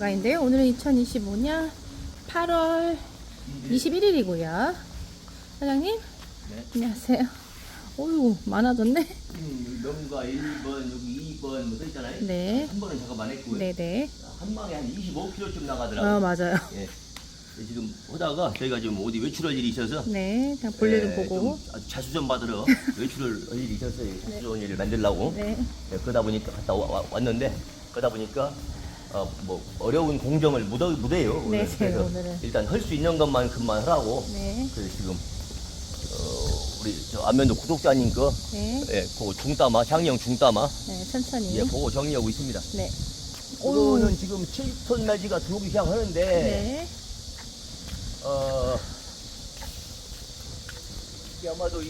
마늘명가인데요. 오늘은 2025년 8월 21일이고요. 사장님, 네. 안녕하세요. 어유 많아졌네. 음, 명가 1번, 여기 2번 뭐 써 있잖아요. 네. 한 번은 잠깐 안 했고요. 네네. 한 방에 한 25kg쯤 어, 나가더라고요. 맞아요. 예. 네, 지금 하다가 저희가 좀 어디 외출할 일이 있어서 네, 그냥 볼일을 예, 보고. 좀 자수전 받으러 외출을 할 일이 있었어요. 자수전 일을 만들려고. 네. 예, 그러다 보니까 갔다 와- 와- 왔는데 그러다 보니까 어, 뭐 어려운 공정을 묻어, 묻어요. 오늘. 네, 그래서 오늘은. 일단 할 수 있는 것만큼만 하라고. 네. 그래서 지금 어, 우리 저 안면도 구독자님 거 네. 예, 그거 중따마, 장령 중따마 네, 천천히. 예, 그거 정리하고 있습니다. 네. 이거는 지금 7톤 매지가 들어오기 시작하는데 네. 어 이게 아마도 이,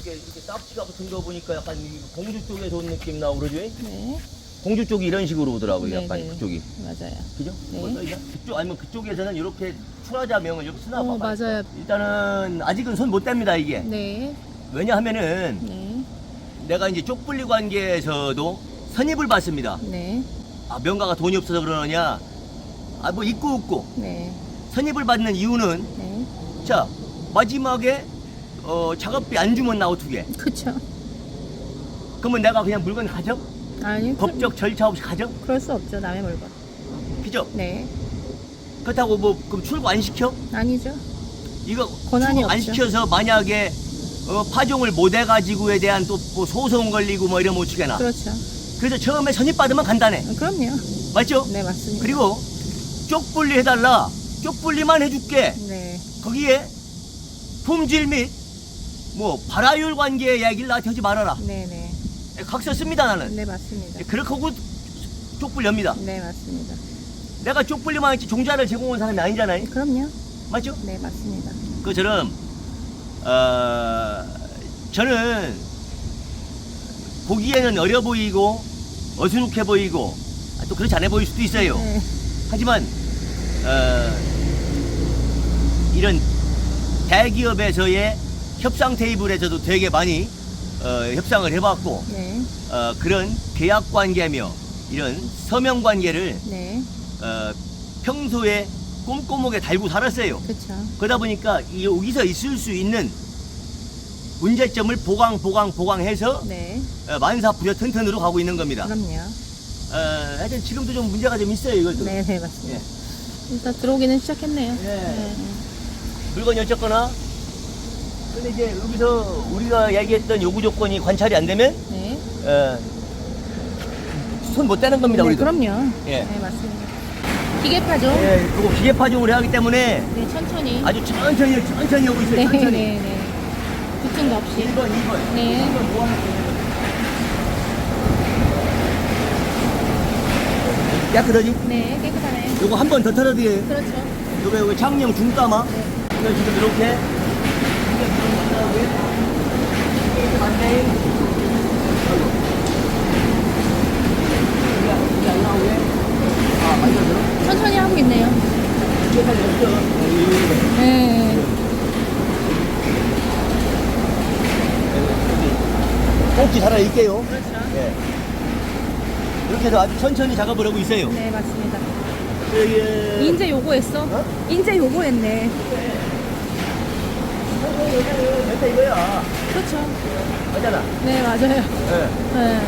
이게 이게 납치가 붙은 거 보니까 약간 이 공주 쪽에서 온 느낌 그러죠? 네. 공주 쪽이 이런 식으로 오더라고요. 네, 약간 네. 그쪽이. 맞아요. 그죠? 네. 뭐 써있나? 그쪽 아니면 그쪽에서는 이렇게 출하자명을 이렇게 쓰나 어, 봐. 맞아요. 일단은 아직은 손 못 댑니다 이게. 네. 왜냐하면은 네. 내가 이제 쪽분리 관계에서도 선입을 받습니다. 네. 아 명가가 돈이 없어서 그러느냐? 아 뭐 있고 없고 네. 선입을 받는 이유는 네. 자 마지막에 어, 작업비 안 주면 나 어떻게? 그쵸. 그러면 내가 그냥 물건 가져? 아니, 그, 법적 절차 없이 가져? 그럴 수 없죠. 남의 물건. 그죠? 네. 그렇다고 뭐 그럼 출고 안 시켜? 아니죠. 이거 권한이 출고 안 없죠. 시켜서 만약에 어, 파종을 못 해가지고에 대한 또 뭐 소송 걸리고 뭐 이러면 어떻게 나? 그렇죠. 그래서 처음에 선입 받으면 간단해. 어, 그럼요. 맞죠? 네, 맞습니다. 그리고 쪽분리 해달라. 쪽분리만 해줄게. 네. 거기에 품질 및 뭐 발화율 관계 이야기를 나한테 하지 말아라. 네네. 각서 씁니다 나는. 네, 맞습니다. 그렇게 하고 쪽분리합니다. 네, 맞습니다. 내가 쪽분리만 했지 종자를 제공한 사람이 아니잖아요. 그럼요. 맞죠? 네, 맞습니다. 그처럼 어, 저는 보기에는 어려 보이고 어수룩해 보이고 아, 또 그렇지 않아 보일 수도 있어요. 네. 하지만 어, 이런 대기업에서의 협상 테이블에서도 되게 많이 어, 협상을 해봤고 네. 어, 그런 계약 관계며 이런 서명 관계를 네. 어, 평소에 꼼꼼하게 달고 살았어요. 그쵸. 그러다 보니까 이 여기서 있을 수 있는 문제점을 보강 보강 보강해서 네. 어, 만사 부려 튼튼으로 가고 있는 겁니다. 그럼요. 어, 하여튼 지금도 좀 문제가 좀 있어요 이것도. 네, 네, 맞습니다. 예. 일단 들어오기는 시작했네요. 네. 물건이 어쨌거나 근데 이제 여기서 우리가 얘기했던 요구 조건이 관찰이 안 되면 네. 손못 대는 겁니다 네, 우리도. 그럼요. 예. 네, 맞습니다. 기계 파죠? 예, 그리고 기계 파종을 하기 때문에 네, 천천히. 아주 천천히 천천히 오고 있어요. 네, 천천히. 네, 네. 부침도 없이. 1번, 2번. 네. 2번 뭐 하는 거예요? 깨끗하지? 네, 깨끗하네. 요거 한 번 더 털어드려요. 그렇죠. 요거 요거 창령 중가마. 네. 지금 이렇게 천천히 하고 있네요. 네. 꼭지 살아 있게요. 그렇죠. 예. 이렇게 해서 아주 천천히 작업을 하고 있어요. 네, 맞습니다. 그, 예. 인제 요거 했어? 어? 인제 요거 했네. 됐다 이거야. 그렇죠. 맞잖아. 네, 맞아요. 예. 네.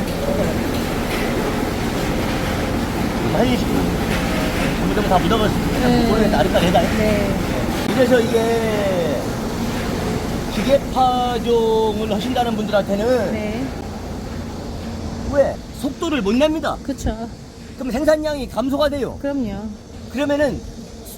많이 전부 다 묻어갔어. 네. 오늘 나르까 내다. 네. 이래서 이게 기계 파종을 하신다는 분들한테는 네. 왜 속도를 못 냅니다. 그쵸. 그럼 생산량이 감소가 돼요. 그럼요. 그러면은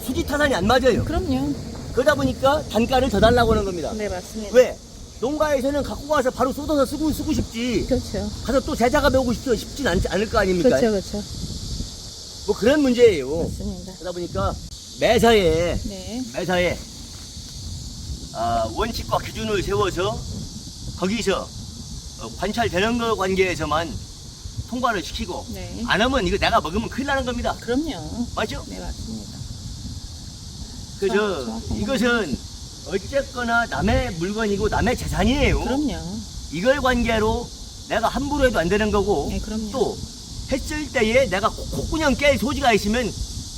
수지 타산이 안 맞아요. 그럼요. 그러다 보니까 단가를 더 달라고 하는 겁니다. 네, 맞습니다. 왜? 농가에서는 갖고 가서 바로 쏟아서 쓰고 쓰고 싶지. 그렇죠. 가서 또 재작업 해오고 싶지 싶진 않, 않을 거 아닙니까? 그렇죠, 그렇죠. 뭐 그런 문제예요. 맞습니다. 그러다 보니까 매사에 네. 매사에 아, 원칙과 기준을 세워서 거기서 어, 관찰되는 거 관계에서만 통과를 시키고 네. 안 하면 이거 내가 먹으면 큰일 나는 겁니다. 그럼요. 맞죠? 네, 맞습니다. 그저 정확한 이것은 어쨌거나 남의 물건이고 남의 재산이에요. 그럼요. 이걸 관계로 내가 함부로 해도 안 되는 거고 네, 그럼요. 또 했을 때에 내가 코- 콧구녕 깰 소지가 있으면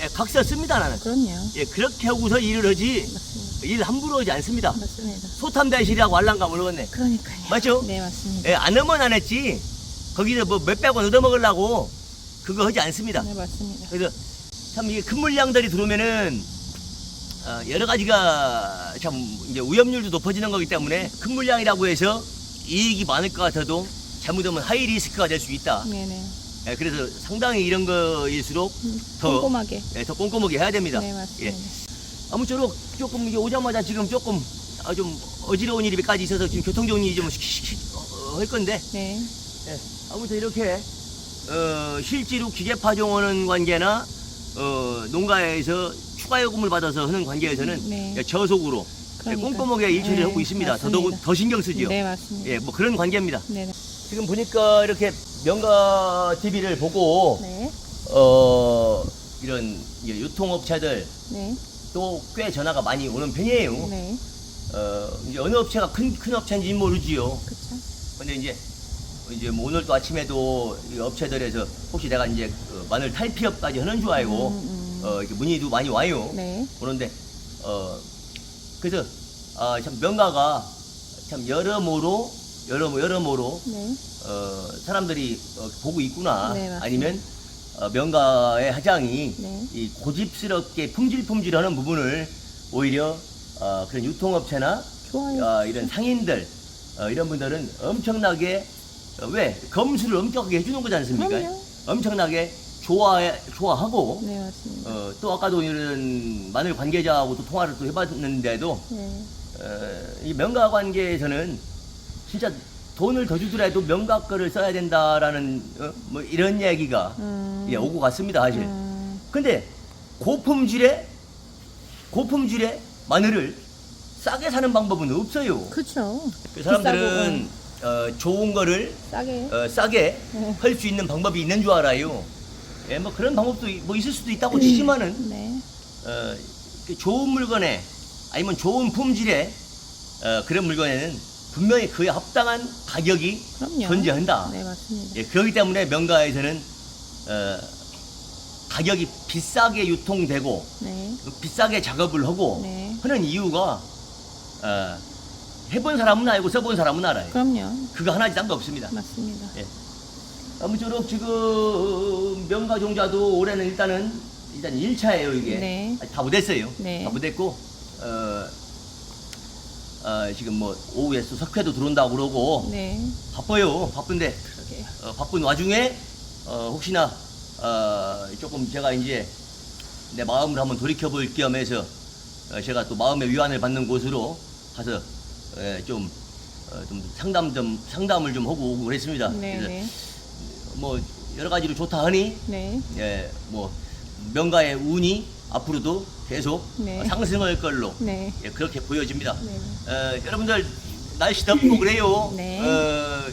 예, 각서 씁니다 나는. 그럼요. 예, 그렇게 하고서 일을 하지 맞습니다. 일 함부로 하지 않습니다. 맞습니다. 소탐대실이라고 알란가 모르겠네. 그러니까요. 맞죠? 네, 맞습니다. 예, 안 하면 안 했지. 거기서 뭐 몇백 원 얻어먹으려고 그거 하지 않습니다. 네, 맞습니다. 그래서 참 이게 큰 물량들이 들어오면은 어, 여러 가지가 참 이제 위험률도 높아지는 거기 때문에 큰 물량이라고 해서 이익이 많을 것 같아도 잘못하면 하이 리스크가 될 수 있다. 네네. 예, 그래서 상당히 이런 거일수록 음, 더, 꼼꼼하게. 예, 더 꼼꼼하게 해야 됩니다. 네, 맞습니다. 예. 아무쪼록 조금 이게 오자마자 지금 조금 아, 좀 어지러운 일이까지 있어서 지금 교통 정리 좀 시키, 시키, 어, 할 건데 네. 예, 아무튼 이렇게 어, 실제로 기계 파종하는 관계나 어, 농가에서 추가 요금을 받아서 하는 관계에서는 네. 예, 저속으로 예, 그러니까. 꼼꼼하게 일처리를 네, 하고 있습니다. 맞습니다. 더더 더 신경 쓰죠. 네, 맞습니다. 예, 뭐 그런 관계입니다. 네. 지금 보니까 이렇게 명가 TV를 보고 네. 어, 이런 유통업체들 네. 또 꽤 전화가 많이 오는 편이에요. 네. 어, 이제 어느 업체가 큰, 큰 업체인지는 모르지요. 그쵸. 근데 이제 이제 뭐 오늘 또 아침에도 이 업체들에서 혹시 내가 이제 그 마늘 탈피업까지 하는 줄 알고 음, 음. 어 이렇게 문의도 많이 와요. 네. 그런데 어 그래서 아 참 명가가 참 여러모로 여러모 여러모로 네. 어 사람들이 어, 보고 있구나 네, 맞습니다. 아니면 어, 명가의 하장이 네. 이 고집스럽게 품질품질하는 부분을 오히려 어, 그런 유통업체나 좋아요. 어, 이런 상인들 어, 이런 분들은 엄청나게 어, 왜 검수를 엄격하게 해주는 거지 않습니까? 그럼요. 엄청나게 좋아해 좋아하고 네, 맞습니다. 어, 또 아까도 이런 마늘 관계자하고 또 통화를 또 해봤는데도 네. 어, 이 명가 관계에서는 진짜 돈을 더 주더라도 명가 거를 써야 된다라는 어, 뭐 이런 얘기가 음. 예, 오고 갔습니다 사실. 음. 근데 고품질의 고품질의 마늘을 싸게 사는 방법은 없어요. 그쵸. 그 사람들은 어, 좋은 거를 싸게. 어, 싸게 네. 할수 있는 방법이 있는 줄 알아요. 예, 뭐 그런 방법도 이- 뭐 있을 수도 있다고 치지만은 네. 어, 그 좋은 물건에 아니면 좋은 품질의 어, 그런 물건에는 분명히 그에 합당한 가격이 그럼요. 존재한다. 네, 맞습니다. 예, 그렇기 때문에 명가에서는 어, 가격이 비싸게 유통되고 네. 비싸게 작업을 하고 네. 하는 이유가 어, 해본 사람은 알고 써본 사람은 알아요. 그럼요. 그거 하나지 딴거 없습니다. 맞습니다. 예. 아무쪼록 지금 명가 종자도 올해는 일단은 일단 1차예요 이게 네. 아직 다 못했어요. 네. 다 못했고 어, 어, 지금 뭐 오후에 또 석회도 들어온다고 그러고 네. 바빠요. 바쁜데 그러게요. 어, 바쁜 와중에 어, 혹시나 어, 조금 제가 이제 내 마음을 한번 돌이켜 볼 겸해서 어, 제가 또 마음의 위안을 받는 곳으로 가서 예, 좀, 어, 좀 상담 좀 상담을 좀 하고 오고 그랬습니다. 네, 그래서 네. 뭐 여러 가지로 좋다 하니 네. 예, 뭐 명가의 운이 앞으로도 계속 네. 어, 상승할 걸로 네. 예, 그렇게 보여집니다. 네. 어, 여러분들 날씨 덥고 그래요. 네. 어,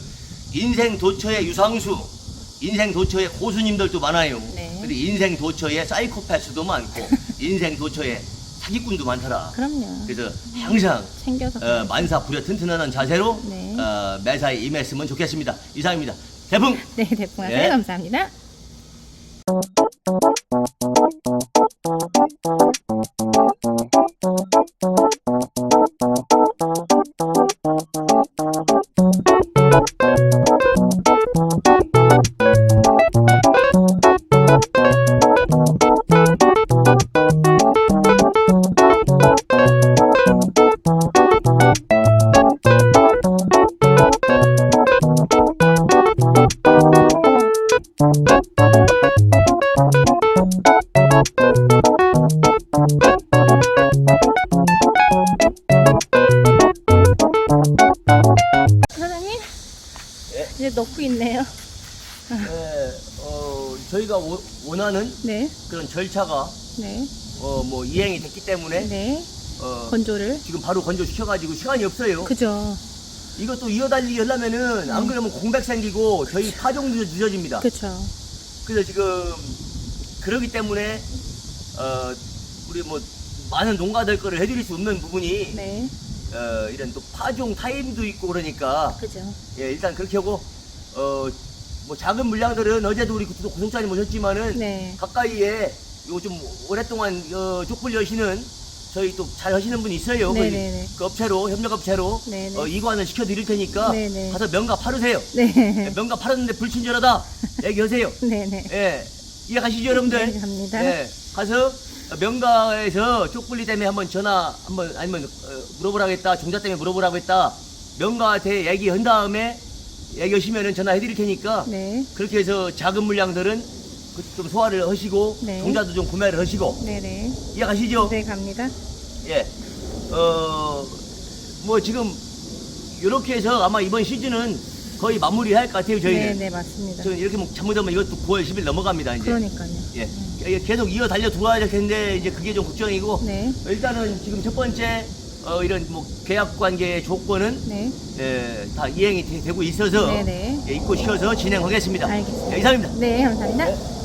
인생 도처의 유상수, 인생 도처의 고수님들도 많아요. 네. 근데 인생 도처의 사이코패스도 많고, 인생 도처의 사기꾼도 많더라. 그럼요. 그래서 항상 챙겨서. 어, 만사 부려 튼튼한 자세로 네. 어, 매사에 임했으면 좋겠습니다. 이상입니다. 대풍. 네, 대풍하세요. 네. 감사합니다. 저희가 원하는 네. 그런 절차가 네. 어, 뭐 이행이 됐기 때문에 네. 어, 건조를. 지금 바로 건조 시켜가지고 시간이 없어요. 그죠. 이것도 이어달리기 하려면은 안 그러면 공백 생기고 저희 파종도 늦어집니다. 그쵸. 그래서 지금 그러기 때문에 어, 우리 뭐 많은 농가들 거를 해드릴 수 없는 부분이 네. 어, 이런 또 파종 타임도 있고 그러니까 그죠. 예, 일단 그렇게 하고 어, 뭐 작은 물량들은 어제도 우리 구독- 구독자님 오셨지만은 네. 가까이에 요 좀 오랫동안 어, 족불 여시는 저희 또 잘 하시는 분이 있어요. 그, 네네네. 그 업체로 협력 업체로 네 네. 어, 이관을 시켜 드릴 테니까 네 네. 가서 명가 파르세요. 네. 명가 팔았는데 불친절하다 얘기하세요. 네 네. 예, 이해가시죠 여러분들? 네, 갑니다. 예, 가서 명가에서 쪽불리 때문에 한번 전화 한번 아니면 어, 물어보라겠다 종자 때문에 물어보라고 했다 명가한테 얘기한 다음에 얘기하시면은 전화해드릴 테니까 네. 그렇게 해서 작은 물량들은 그좀 소화를 하시고 네. 종자도 좀 구매를 하시고 네네. 이해가시죠? 네, 갑니다. 예. 어, 뭐 지금 이렇게 해서 아마 이번 시즌은 거의 마무리할 것 같아요 저희는. 네, 네, 맞습니다. 저는 이렇게 뭐 잘못하면 이것도 9월 10일 넘어갑니다 이제. 그러니까요. 예. 이게 계속 이어 달려 들어와야 될 텐데 이제 그게 좀 걱정이고. 네. 일단은 지금 첫 번째 어, 이런 뭐 계약 관계의 조건은 네. 예, 다 이행이 되- 되고 있어서 네네. 예, 입고 시켜서 진행하겠습니다. 알겠습니다. 예, 이상입니다. 네, 감사합니다. 네.